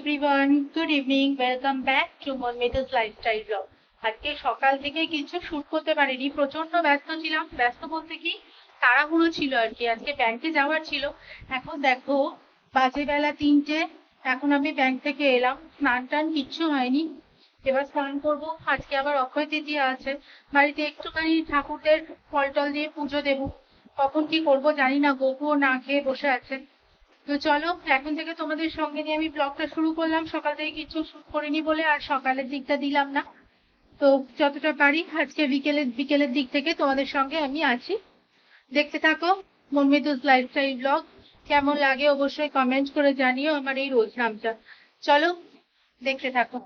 Everyone good evening welcome back to মনমেটাস lifestyle blog আজকে সকাল থেকে কিছু শুট করতে পারিনি প্রচণ্ড ব্যস্ত ছিলাম। ব্যস্ত বলতে কি, তাড়াহুড়ো ছিল আর কি। আজকে ব্যাংকে যাওয়ার ছিল। এখন দেখো, বাজে বেলা তিনটে। এখন আমি ব্যাংক থেকে এলাম। স্নান টান কিচ্ছু হয়নি। এবার স্নান করব। আজকে আবার অক্ষয় তৃতীয়া আছে। বাড়িতে একটুখানি ঠাকুরদের ফল টল দিয়ে পুজো দেবো। কখন কি করব জানি না। গোপুও না খেয়ে বসে আছে। তো চলো, এখন থেকে তোমাদের সঙ্গে নিয়ে আমি ব্লগটা শুরু করলাম। সকাল থেকে কিছু করিনি বলে আর সকালের দিকটা দিলাম না। তো যতটা পারি, আজকে বিকেলের বিকেলের দিক থেকে তোমাদের সঙ্গে আমি আছি। দেখতে থাকো মনমিতুস লাইফস্টাইল ব্লগ কেমন লাগে অবশ্যই কমেন্ট করে জানিও আমার এই রোজ নামটা। চলো, দেখতে থাকো।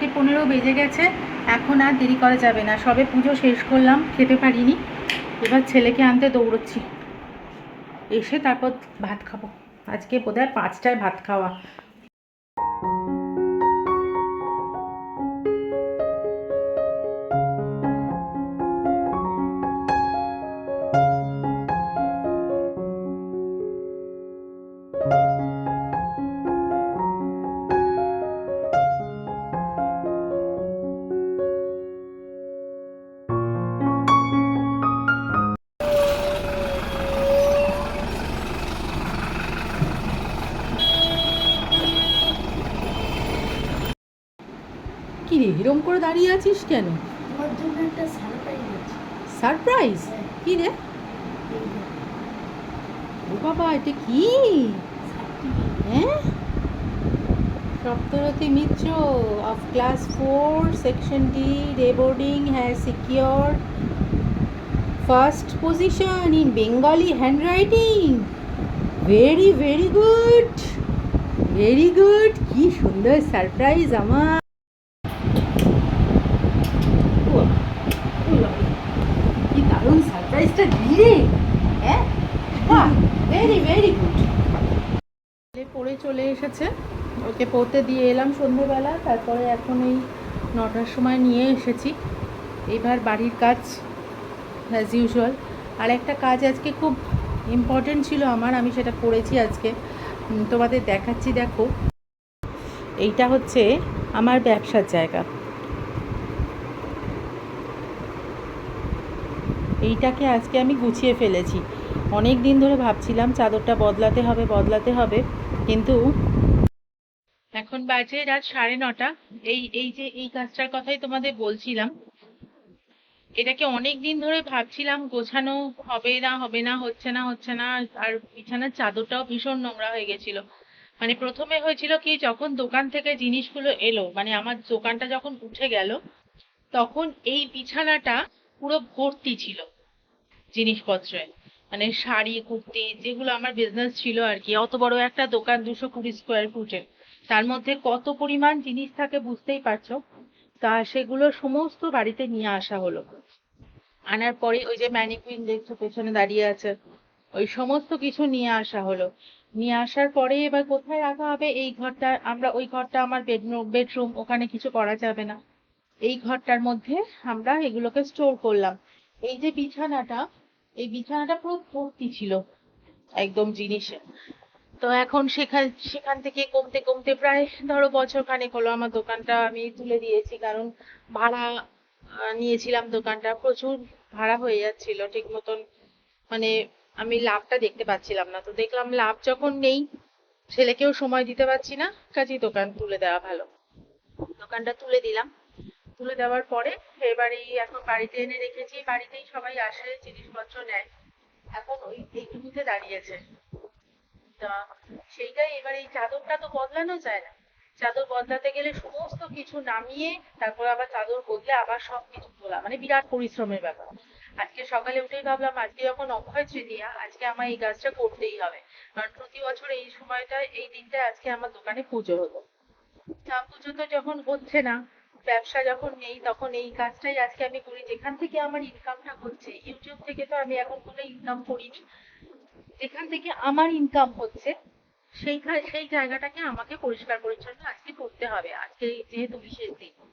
চারটে পনেরো বেজে গেছে, এখন আর দেরি করা যাবে না। সবে পুজো শেষ করলাম, খেতে পারিনি। এবার ছেলেকে আনতে দৌড়চ্ছি। এসে তারপর ভাত খাব। আজকে বোধ হয় পাঁচটায় ভাত খাওয়া। কিরে এরম করে দাঁড়িয়ে আছিস কেন? সারপ্রাইজ কি রে? ও বাবা এটা কি? হ্যাঁ? Saptarati Mitra of class four section D রেবোর্ডিং has secure first position in Bengali handwriting very very good very good কি সুন্দর সারপ্রাইজ আমার। দিলে হ্যাঁ? বাহ ভেরি ভেরি গুড পড়ে চলে এসেছে। ওকে পড়তে দিয়ে এলাম সন্ধ্যেবেলা, তারপরে এখন এই নটার সময় নিয়ে এসেছি। এবার বাড়ির কাজ অ্যাজ ইউজুয়াল আর একটা কাজ আজকে খুব ইম্পর্টেন্ট ছিল আমার, আমি সেটা করেছি আজকে। তোমাদের দেখাচ্ছি, দেখো। এইটা হচ্ছে আমার ব্যবসার জায়গা। এইটাকে আজকে আমি গুছিয়ে ফেলেছি। অনেক দিন ধরে ভাবছিলাম চাদরটা বদলাতে হবে বদলাতে হবে, কিন্তু এখন বাজে রাত সাড়ে নটা। এই এই যে, এই কাজটার কথাই তোমাদের বলছিলাম। এটাকে অনেক দিন ধরে ভাবছিলাম গোছানো হবে না হবে না, হচ্ছে না হচ্ছে না, আর বিছানার চাদরটাও ভীষণ নোংরা হয়ে গেছিল। মানে প্রথমে হয়েছিল কি, যখন দোকান থেকে জিনিসগুলো এলো মানে আমার দোকানটা যখন উঠে গেল, তখন এই বিছানাটা পুরো ভর্তি ছিল জিনিসপত্রে মানে শাড়ি, কুর্তি, যেগুলো আমার বিজনেস ছিল আর কি। অত বড় একটা দোকান দুশো কুড়ি স্কোয়ার ফুটের তার মধ্যে কত পরিমাণ জিনিস থাকে বুঝতেই পারছ? তা সেগুলো সমস্ত বাড়িতে নিয়ে আসা হলো। আনার পরে ওই যে ম্যানিকুইন দেখছ, পেছনে দাঁড়িয়ে আছে, ওই সমস্ত কিছু নিয়ে আসা হলো। নিয়ে আসার পরে এবার কোথায় রাখা হবে? এই ঘরটা, আমরা ওই ঘরটা, আমার বেডরুম বেডরুম ওখানে কিছু করা যাবে না। এই ঘরটার মধ্যে আমরা এগুলোকে স্টোর করলাম। এই যে বিছানাটা, এই বিছানাটা পুরো ভর্তি ছিল, একদম জিনিসে। তো এখন সেখান সেখান থেকে কমতে কমতে প্রায় ধরো বছর খানেক হলো আমার দোকানটা আমি তুলে দিয়েছি, কারণ ভাড়া নিয়েছিলাম দোকানটা। প্রচুর ভাড়া হয়ে যাচ্ছিল, ঠিক মতন মানে আমি লাভটা দেখতে পাচ্ছিলাম না। তো দেখলাম লাভ যখন নেই, ছেলেকেও সময় দিতে পারছি না, কাজেই দোকান তুলে দেওয়া ভালো। দোকানটা তুলে দিলাম। তুলে দেওয়ার পরে এবারে এখন বাড়িতে এনে রেখেছি। বাড়িতেই সবাই আসে, জিনিসপত্র নেয়। এখন ওই এইটুকুতে দাঁড়িয়েছে তা সেইটাই, এবার এই চাদরটা তো বদলানো যায় না। চাদর বদলাতে গেলে সমস্ত কিছু নামিয়ে তারপর আবার চাদর বদলে আবার সব কিছু তোলা। মানে বিরাট পরিশ্রমের ব্যাপার। আজকে সকালে উঠেই ভাবলাম, আজকে যখন অক্ষয় তৃতীয়া, আজকে আমার এই কাজটা করতেই হবে। কারণ প্রতি বছর এই সময়টা এই দিনটা আজকে আমার দোকানে পুজো হলো। তা পুজো তো যখন হচ্ছে না ব্যবসা যখন নেই, তখন এই কাজটাই আজকে আমি করি। যেখান থেকে আমার ইনকামটা হচ্ছে ইউটিউব থেকে তো আমি এখন কোনো ইনকাম করিনি। যেখান থেকে আমার ইনকাম হচ্ছে সেই খা- সেই জায়গাটাকে আমাকে পরিষ্কার পরিচ্ছন্ন আজকে করতে হবে। আজকে যেহেতু বিশেষ দিন।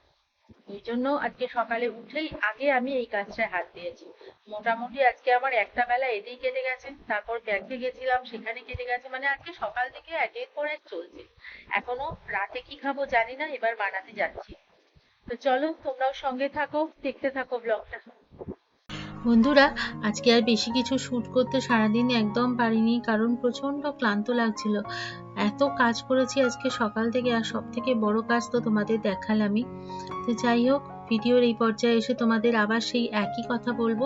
এই জন্য আজকে সকালে উঠেই আগে আমি এই কাজটায় হাত দিয়েছি। মোটামুটি আজকে আমার একটা বেলা এতেই কেটে গেছে, তারপর ব্যাংকে গেছিলাম, সেখানে কেটে গেছে। মানে আজকে সকাল থেকে একের পর এক চলছে। এখনও রাতে কি খাব জানি না, এবার বানাতে যাচ্ছি। তো চলো, তোমরাও সঙ্গে থাকো, দেখতে থাকো ব্লগটা বন্ধুরা, আজকে আর বেশি কিছু শ্যুট করতে সারাদিন একদম পারিনি, কারণ প্রচণ্ড ক্লান্ত লাগছিল। এত কাজ করেছি আজকে সকাল থেকে, আর সব থেকে বড় কাজ তো তোমাদের দেখালামই। তো যাই হোক ভিডিওর এই পর্যায়ে এসে তোমাদের আবার সেই একই কথা বলব।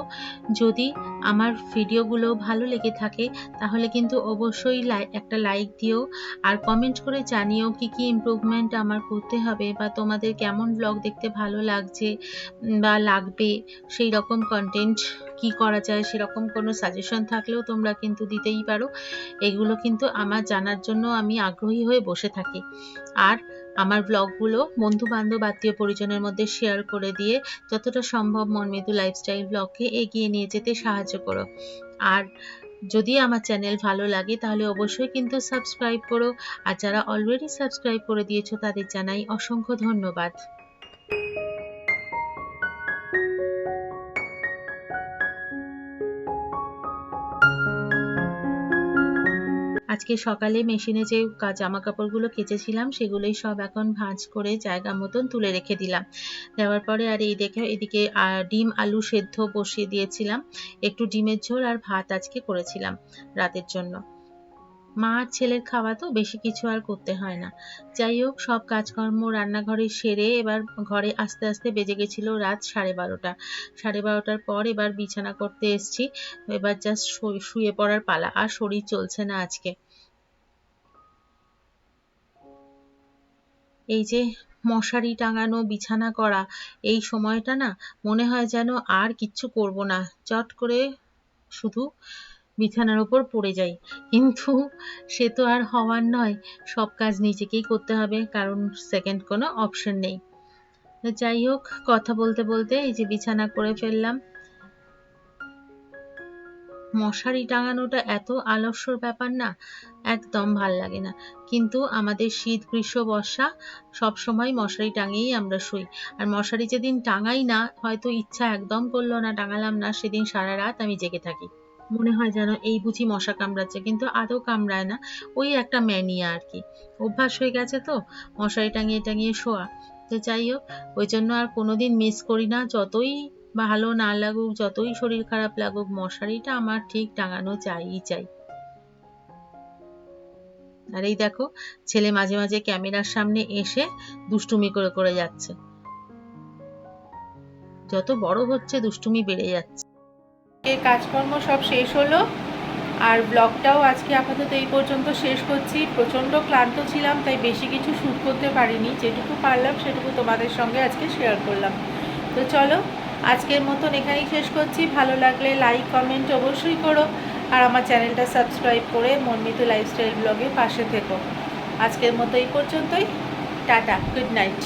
যদি আমার ভিডিওগুলো ভালো লেগে থাকে, তাহলে কিন্তু অবশ্যই একটা লাইক দিও। আর কমেন্ট করে জানিও কি কি ইমপ্রুভমেন্ট আমার করতে হবে বা তোমাদের কেমন ব্লগ দেখতে ভালো লাগছে বা লাগবে, সেই রকম কন্টেন্ট কি করা যায় সেরকম কোনো সাজেশন থাকলেও তোমরা কিন্তু দিতেই পারো। এগুলো কিন্তু আমার জানার জন্য আমি আগ্রহী হয়ে বসে থাকি। আর আমার ব্লগগুলো বন্ধু বান্ধব আত্মীয় পরিজনের মধ্যে শেয়ার করে দিয়ে যতটা সম্ভব মনমেদু লাইফস্টাইল ব্লগকে এগিয়ে নিয়ে যেতে সাহায্য করো। আর যদি আমার চ্যানেল ভালো লাগে তাহলে অবশ্যই কিন্তু সাবস্ক্রাইব করো। আর যারা অলরেডি সাবস্ক্রাইব করে দিয়েছ তাদের জানাই অসংখ্য ধন্যবাদ। আজকে সকালে মেশিনে যে জামা কাপড়গুলো কেচেছিলাম, সেগুলোই সব এখন ভাঁজ করে জায়গা মতন তুলে রেখে দিলাম। দেওয়ার পরে আর এই দেখে, এদিকে ডিম, আলু সেদ্ধ বসিয়ে দিয়েছিলাম। একটু ডিমের ঝোল আর ভাত আজকে করেছিলাম রাতের জন্য। মা আর ছেলের খাওয়া তো বেশি কিছু আর করতে হয় না। যাই হোক, সব কাজকর্ম রান্নাঘরে সেরে এবার ঘরে আস্তে আস্তে বেজে গেছিল রাত সাড়ে বারোটা। সাড়ে বারোটার পর এবার বিছানা করতে এসছি। এবার জাস্ট শুয়ে পড়ার পালা, আর শরীর চলছে না আজকে। এই যে মশারি টাঙানো, বিছানা করা, এই সময়টা না মনে হয় যেন আর কিচ্ছু করব না। চট করে শুধু বিছানার উপর পড়ে যাই। কিন্তু সে তো আর হওয়ার নয়, সব কাজ নিজেকেই করতে হবে, কারণ সেকেন্ড কোনো অপশন নেই। যাই হোক, কথা বলতে বলতে এই যে বিছানা করে ফেললাম। মশারি টাঙানোটা এত আলস্যর ব্যাপার না, একদম ভালো লাগে না। কিন্তু আমাদের শীত, গ্রীষ্ম, বর্ষা, সব সময় মশারি টাঙিয়েই আমরা শুই। আর মশারি যেদিন টাঙাই না, হয়তো ইচ্ছা একদম করল না, টাঙালাম না, সেদিন সারা রাত আমি জেগে থাকি। মনে হয় যেন এই বুঝি মশা কামড়াচ্ছে, কিন্তু আদৌ কামড়ায় না। ওই একটা ম্যানিয়া আর কি। অভ্যাস হয়ে গেছে তো? মশারি টাঙিয়ে টাঙিয়ে শোয়া। তো যাই হোক, ওই জন্য আর কোনোদিন মিস করি না। যতই ভালো না লাগুক, যতই শরীর খারাপ লাগুক, মশারিটা আমার ঠিক টাঙানো চাইই চাই। আর এই দেখো, ছেলে মাঝে মাঝে ক্যামেরার সামনে এসে দুষ্টুমি করে করে যাচ্ছে। যত বড় হচ্ছে, দুষ্টুমি বেড়ে যাচ্ছে। কাজকর্ম সব শেষ হলো। আর ব্লগটাও আজকে আপাতত এই পর্যন্ত শেষ করছি। প্রচণ্ড ক্লান্ত ছিলাম, তাই বেশি কিছু শ্যুট করতে পারিনি। যেটুকু পারলাম, সেটুকু তোমাদের সঙ্গে আজকে শেয়ার করলাম। তো চলো, আজকের মতন এখানেই শেষ করছি। ভালো লাগলে লাইক কমেন্ট অবশ্যই করো। আর আমার চ্যানেলটা সাবস্ক্রাইব করে মনমিতু লাইফস্টাইল ব্লগে পাশে থেকো। আজকের মতো এই পর্যন্তই। Tata good night